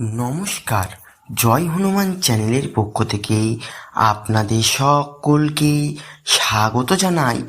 নমস্কার। জয় হনুমান চ্যানেলের পক্ষ থেকে আপনাদের সকলকে স্বাগত জানাই।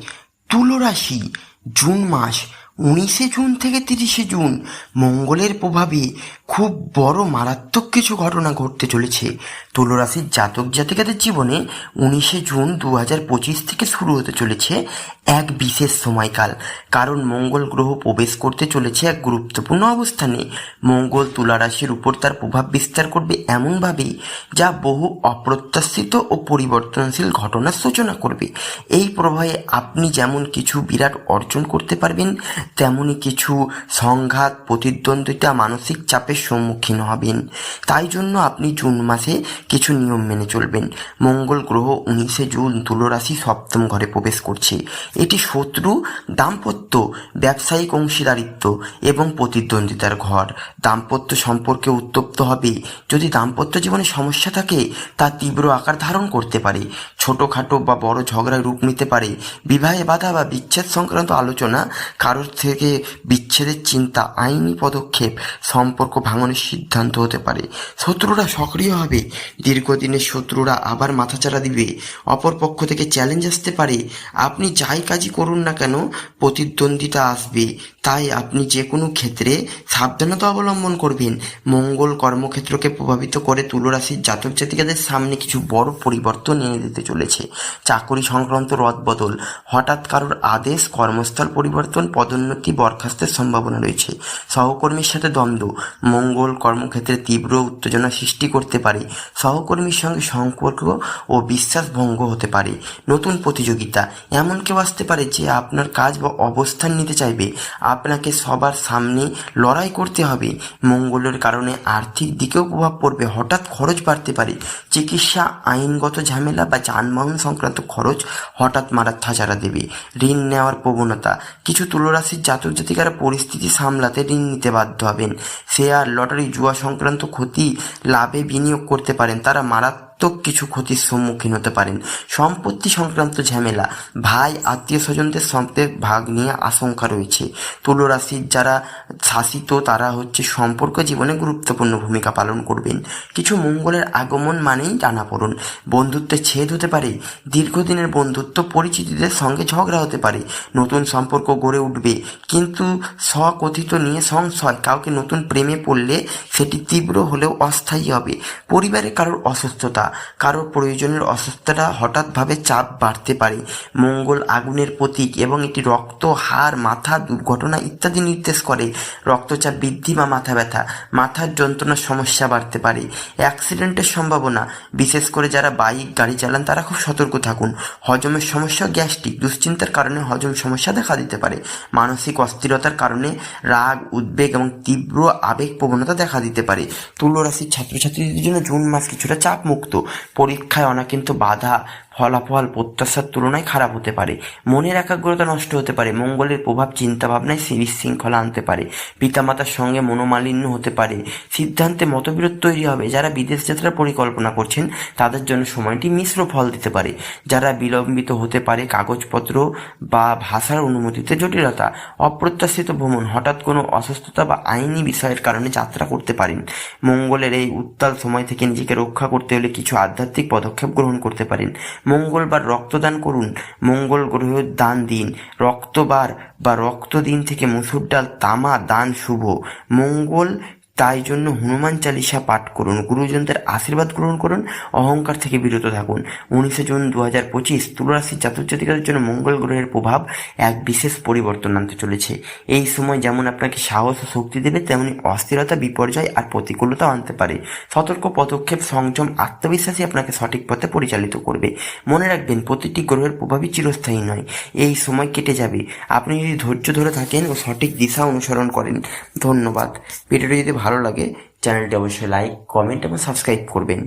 তুলো রাশি জুন মাস উনিশে জুন থেকে তিরিশে জুন মঙ্গলের প্রভাবে খুব বড় মারাত্মক কিছু ঘটনা ঘটতে চলেছে। তুলরাশির জাতক জাতিকাদের জীবনে উনিশে জুন দু হাজার পঁচিশ থেকে শুরু হতে চলেছে এক বিশেষ সময়কাল। কারণ মঙ্গল গ্রহ প্রবেশ করতে চলেছে এক গুরুত্বপূর্ণ অবস্থানে। মঙ্গল তুলারাশির উপর তার প্রভাব বিস্তার করবে এমনভাবে যা বহু অপ্রত্যাশিত ও পরিবর্তনশীল ঘটনার সূচনা করবে। এই প্রভাবে আপনি যেমন কিছু বিরাট অর্জন করতে পারবেন তেমনি কিছু সংঘাত, প্রতিদ্বন্দ্বিতা মানসিক চাপের সম্মুখীন হবেন। তাই জন্য আপনি জুন মাসে কিছু নিয়ম মেনে চলবেন। মঙ্গল গ্রহ উনিশে জুন তুলরাশি সপ্তম ঘরে প্রবেশ করছে। এটি শত্রু, দাম্পত্য, ব্যবসায়িক অংশীদারিত্ব এবং প্রতিদ্বন্দ্বিতার ঘর। দাম্পত্য সম্পর্কে উত্তপ্ত হবে। যদি দাম্পত্য জীবনে সমস্যা থাকে, তা তীব্র আকার ধারণ করতে পারে। ছোটোখাটো বা বড় ঝগড়ায় রূপ নিতে পারে। বিবাহে বাধা বা বিচ্ছেদ সংক্রান্ত আলোচনা, কারোর থেকে বিচ্ছেদের চিন্তা, আইনি পদক্ষেপ, সম্পর্ক ভাঙনের সিদ্ধান্ত হতে পারে। শত্রুরা সক্রিয় হবে। দীর্ঘদিনের শত্রুরা আবার মাথাচাড়া দিবে। অপর পক্ষ থেকে চ্যালেঞ্জ আসতে পারে। আপনি যাই কাজই করুন না কেন, প্রতিদ্বন্দ্বিতা আসবে। তাই আপনি যে কোনো ক্ষেত্রে সাবধানতা অবলম্বন করবেন। মঙ্গল কর্মক্ষেত্রকে প্রভাবিত করে তুলরাশির জাতক জাতিকাদের সামনে কিছু বড় পরিবর্তন এনে দিতে চলেছে। চাকরি সংক্রান্ত রদবদল হঠাৎ কারোর আদেশ, কর্মস্থল পরিবর্তন, পদোন্নতি বরখাস্তের সম্ভাবনা রয়েছে। সহকর্মীর সাথে দ্বন্দ্ব, মঙ্গল কর্মক্ষেত্রে তীব্র উত্তেজনা সৃষ্টি করতে পারে। সহকর্মীর সঙ্গে সম্পর্ক ও বিশ্বাস ভঙ্গ হতে পারে। নতুন প্রতিযোগিতা, এমন কেউ আসতে পারে যে আপনার কাজ বা অবস্থান নিতে চাইবে। আপনাকে সবার সামনে লড়াই করতে হবে। মঙ্গলের কারণে আর্থিক দিকেও প্রভাব পড়বে। হঠাৎ খরচ বাড়তে পারে। চিকিৎসা, আইনগত ঝামেলা বা যানবাহন সংক্রান্ত খরচ হঠাৎ মারার থাচারা দেবে। ঋণ নেওয়ার প্রবণতা। কিছু তুলরাশির জাতক জাতিকারা পরিস্থিতি সামলাতে ঋণ নিতে বাধ্য হবেন। শেয়ার, লটারি, জুয়া সংক্রান্ত ক্ষতি, লাভে বিনিয়োগ করতে পারেন। তারা মারাত্মক কিছু ক্ষতির সম্মুখীন হতে পারেন। সম্পত্তি সংক্রান্ত ঝামেলা, ভাই, আত্মীয় স্বজনদের সঙ্গে ভাগ নিয়ে আশঙ্কা রয়েছে। তুলরাশির যারা শাসিত, তারা হচ্ছে সম্পর্ক জীবনে গুরুত্বপূর্ণ ভূমিকা পালন করবেন। কিছু মঙ্গলের আগমন মানেই টানাপোড়ন। বন্ধুত্বের ছেদ হতে পারে। দীর্ঘদিনের বন্ধুত্ব পরিচিতিদের সঙ্গে ঝগড়া হতে পারে। নতুন সম্পর্ক গড়ে উঠবে। কিন্তু স্বকথিত নিয়ে সংশয়, কাউকে নতুন প্রেমে পড়লে সেটি তীব্র হলেও অস্থায়ী হবে। পরিবারে কারোর অসুস্থতা কারোর প্রয়োজনের অসুস্থতা হঠাৎভাবে চাপ বাড়তে পারে। মঙ্গল আগুনের প্রতীক এবং এটি রক্ত, হাড়, মাথা, দুর্ঘটনা ইত্যাদি নির্দেশ করে। রক্তচাপ বৃদ্ধি বা মাথা ব্যথা, মাথার যন্ত্রণার সমস্যা বাড়তে পারে। অ্যাক্সিডেন্টের সম্ভাবনা, বিশেষ করে যারা বাইক, গাড়ি চালান, তারা খুব সতর্ক থাকুন। হজমের সমস্যা, গ্যাস্ট্রিক দুশ্চিন্তার কারণে হজম সমস্যা দেখা দিতে পারে। মানসিক অস্থিরতার কারণে রাগ, উদ্বেগ এবং তীব্র আবেগ প্রবণতা দেখা দিতে পারে। তুলো রাশির ছাত্রছাত্রীদের জন্য জুন মাস কিছুটা চাপ মুক্ত অনেক কিন্তু বাধা ফলাফল প্রত্যাশার তুলনায় খারাপ হতে পারে। মনের একাগ্রতা নষ্ট হতে পারে। মঙ্গলের প্রভাব চিন্তাভাবনায় বিশৃঙ্খলা আনতে পারে। পিতামাতার সঙ্গে মনোমালিন্য হতে পারে। সিদ্ধান্তে মতবিরোধ তৈরি হবে। যারা বিদেশ যাত্রার পরিকল্পনা করছেন, তাদের জন্য সময়টি মিশ্র ফল দিতে পারে। যারা বিলম্বিত হতে পারে কাগজপত্র বা ভাষার অনুমতিতে জটিলতা, অপ্রত্যাশিত ভ্রমণ, হঠাৎ কোনো অসুস্থতা বা আইনি বিষয়ের কারণে যাত্রা করতে পারেন। মঙ্গলের এই উত্তাল সময় থেকে নিজেকে রক্ষা করতে হলে কিছু আধ্যাত্মিক পদক্ষেপ গ্রহণ করতে পারেন। মঙ্গলবার রক্তদান করুন, মঙ্গল গ্রহ দান দিন। রক্তবার বা রক্ত দিন থেকে মুসুর ডাল, তামা, দান শুভ। মঙ্গল তাই জন্য হনুমান চালিসা পাঠ করুন, গুরুজনদের আশীর্বাদ গ্রহণ করুন, অহংকার থেকে বিরত থাকুন। উনিশে জুন দু হাজার পঁচিশ তুলারাশির জাতকাতিকাদের জন্য মঙ্গল গ্রহের প্রভাব এক বিশেষ পরিবর্তন আনতে চলেছে। এই সময় যেমন আপনাকে সাহস ও শক্তি দেবে, তেমনি অস্থিরতা, বিপর্যয় আর প্রতিকূলতাও আনতে পারে। সতর্ক পদক্ষেপ, সংযম আত্মবিশ্বাসী আপনাকে সঠিক পথে পরিচালিত করবে। মনে রাখবেন, প্রতিটি গ্রহের প্রভাবই চিরস্থায়ী নয়। এই সময় কেটে যাবে। আপনি যদি ধৈর্য ধরে থাকেন ও সঠিক দিশা অনুসরণ করেন, ধন্যবাদ। ভিডিওটি যদি ভালো লাগে চ্যানেলটি অবশ্যই লাইক কমেন্ট এবং সাবস্ক্রাইব করবেন।